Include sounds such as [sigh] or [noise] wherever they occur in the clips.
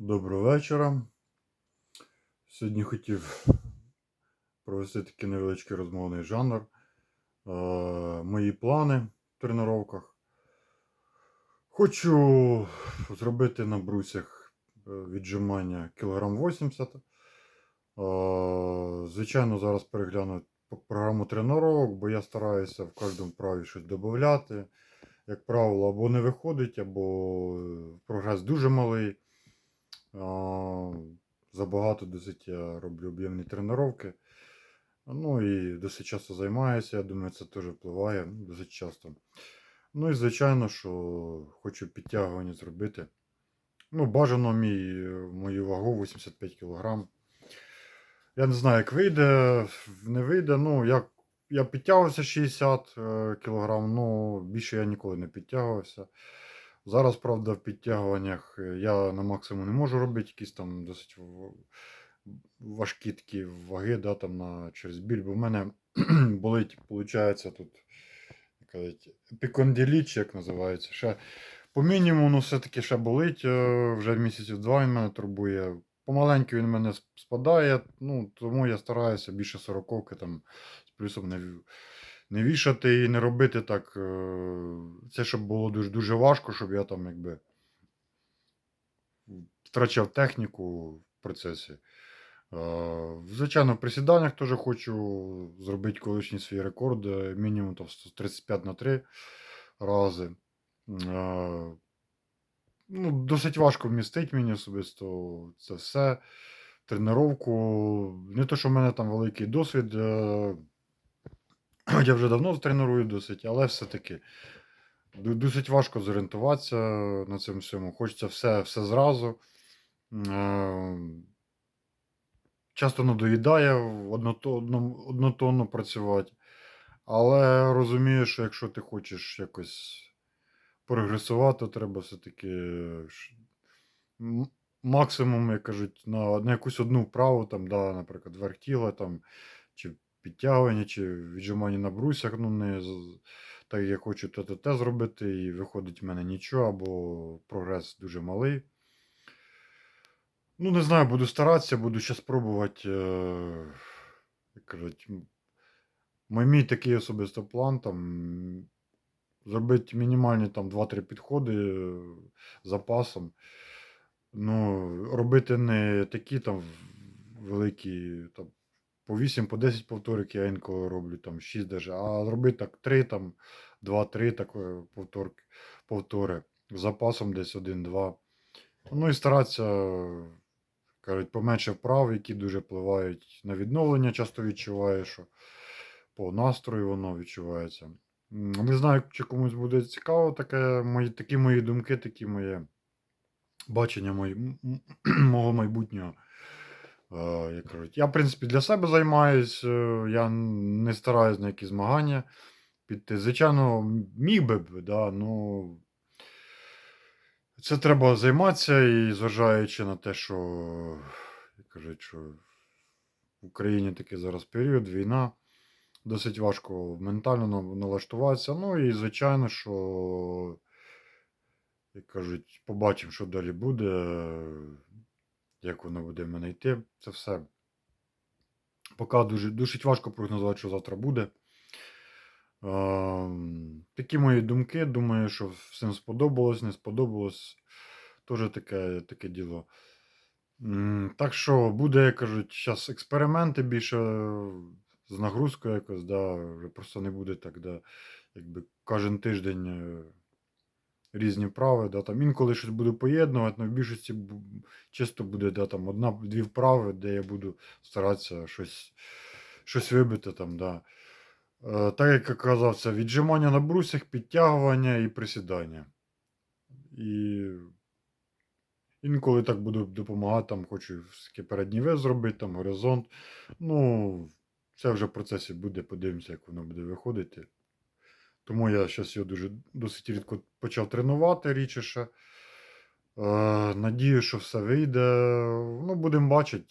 Доброго вечора. Сьогодні хотів провести такий невеличкий розмовний жанр. Мої плани в тренуваннях. Хочу зробити на брусях е, віджимання кілограм 80. Е, звичайно, зараз перегляну програму тренувань, бо я стараюся в кожному праві щось додати. Як правило, або не виходить, або е, прогрес дуже малий. Забагато досить я роблю об'ємні тренування. Ну і досить часто займаюся. Я думаю, це теж впливає досить часто. Ну і звичайно, що хочу підтягування зробити. Ну, бажано мій, мою вагу 85 кг. Я не знаю, як вийде, не вийде. Ну, як я підтягувався 60 кг, ну більше я ніколи не підтягувався. Зараз, правда, в підтягуваннях е, я на максимум не можу робити якісь там досить важкі такі ваги, да, там на, через біль, бо в мене [clears throat] болить, виходить, тут як як називається. Ще по мінімуму, ну, все-таки ще болить. е, Вже місяців два він мене турбує. Помаленьку він мене спадає, ну, тому я стараюся більше сороковки там з плюсом не, не вішати і не робити так. е, Це щоб було дуже, дуже важко, щоб я там якби втрачав техніку в процесі. Е, Звичайно, в присіданнях теж хочу зробити колишній свій рекорд, е, мінімум там 35 на 3 рази. Ну, досить важко вмістити мені особисто це все. Тренировку. Не то, що в мене там великий досвід. [clears throat] Я вже давно треную досить, але все-таки досить важко зорієнтуватися на цьому всьому. Хочеться все, все зразу. Е, Часто надоїдає в однотонно працювати. Але розумію, що якщо ти хочеш якось прогресувати, то треба все-таки максимум, як кажуть, на, на якусь одну вправу, там, да, наприклад, верх тіла, там, чи підтягування, чи віджимання на брусях, ну не так як я хочу те зробити, і виходить в мене нічого, або прогрес дуже малий. Ну, не знаю, буду старатися, буду ще спробувати, е, як кажуть, мій такий особисто план, там, зробити мінімальні там 2-3 підходи е, запасом. Ну, робити не такі там великі, там, по 8, по 10 повторок я інколи роблю, там 6 даже, а зробити так 3, там, 2-3 так, е, повторки, повтори з запасом десь 1-2. Ну і старатися, кажуть, поменше вправ, які дуже впливають на відновлення. Часто відчуваю, що по настрою воно відчувається. Не знаю, чи комусь буде цікаво таке, мої, такі мої думки, такі моє бачення мої, [clears throat] мого майбутнього. Е, як кажуть. Я, в принципі, для себе займаюсь, е, я не стараюсь на якісь змагання піти. Звичайно, міг би, да, ну. Це треба займатися і зважаючи на те, що як кажуть, що в Україні такий зараз період, війна, досить важко ментально налаштуватися. Ну і звичайно, що, як кажуть, побачимо, що далі буде, як воно буде в мене йти. Це все. Поки дуже, досить важко прогнозувати, що завтра буде. Ем, Такі мої думки. Думаю, що всім сподобалось, не сподобалось. Теж таке, таке діло. Так що буде, як кажуть, зараз експерименти більше з нагрузкою якось, да, вже просто не буде так, да, якби кожен тиждень е, різні вправи. Да, там інколи щось буду поєднувати, але в більшості чисто буде да, там, одна-дві вправи, де я буду старатися щось, щось вибити там, да. Е, Так як казав, це віджимання на брусях, підтягування і присідання. І інколи так буду допомагати, там хочу передній вес зробити, там горизонт. Ну, це вже в процесі буде, подивимося, як воно буде виходити. Тому я зараз його дуже досить рідко почав тренувати рідчіше. Е, надію, що все вийде. Ну, будемо бачити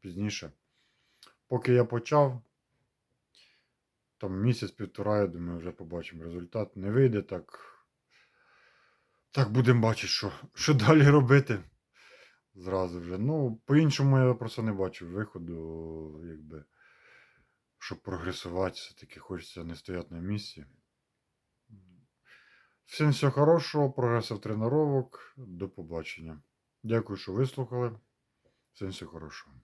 пізніше. Поки я почав, там місяць-півтора, я думаю, вже побачимо результат. Не вийде так. Так будемо бачити, що, що далі робити. Зразу вже. Ну, по-іншому я просто не бачу виходу, якби, щоб прогресувати, все-таки хочеться не стояти на місці. Всім всього хорошого, прогресів тренувок. До побачення. Дякую, що вислухали. Всім всього хорошого.